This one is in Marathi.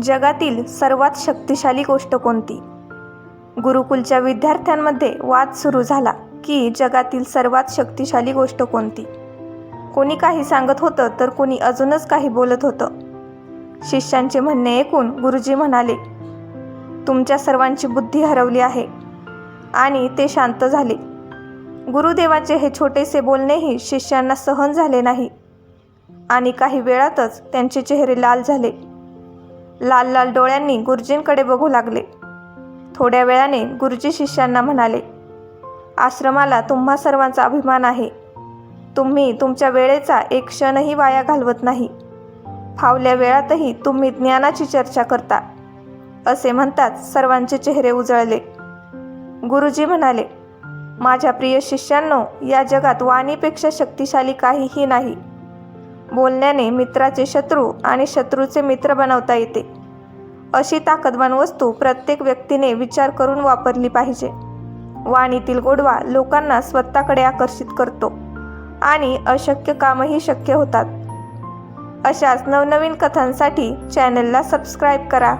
जगातील सर्वात शक्तिशाली गोष्ट कोणती? गुरुकुलच्या विद्यार्थ्यांमध्ये वाद सुरू झाला की जगातील सर्वात शक्तिशाली गोष्ट कोणती? कोणी काही सांगत होतं तर कोणी अजूनच काही बोलत होतं. शिष्यांचे म्हणणे ऐकून गुरुजी म्हणाले तुमच्या सर्वांची बुद्धी हरवली आहे. आणि ते शांत झाले. गुरुदेवाचे हे छोटेसे बोलणेही शिष्यांना सहन झाले नाही. आणि काही वेळातच त्यांचे चेहरे लाल झाले. लाल लाल डोळ्यांनी गुरुजींकडे बघू लागले. थोड्या वेळाने गुरुजी शिष्यांना म्हणाले आश्रमाला तुम्हा सर्वांचा अभिमान आहे. तुम्ही तुमच्या वेळेचा एक क्षणही वाया घालवत नाही. फावल्या वेळातही तुम्ही ज्ञानाची चर्चा करता असे म्हणताच सर्वांचे चेहरे उजळले. गुरुजी म्हणाले माझ्या प्रिय शिष्यांनो या जगात वाणीपेक्षा शक्तिशाली काहीही नाही. बोलण्याने मित्राचे शत्रू आणि शत्रूचे मित्र बनवता येते. अशी ताकदवान वस्तू प्रत्येक व्यक्तीने विचार करून वापरली पाहिजे. वाणीतील गोडवा लोकांना स्वतःकडे आकर्षित करतो आणि अशक्य कामही शक्य होतात. अशाच नवनवीन कथांसाठी चॅनलला सबस्क्राईब करा.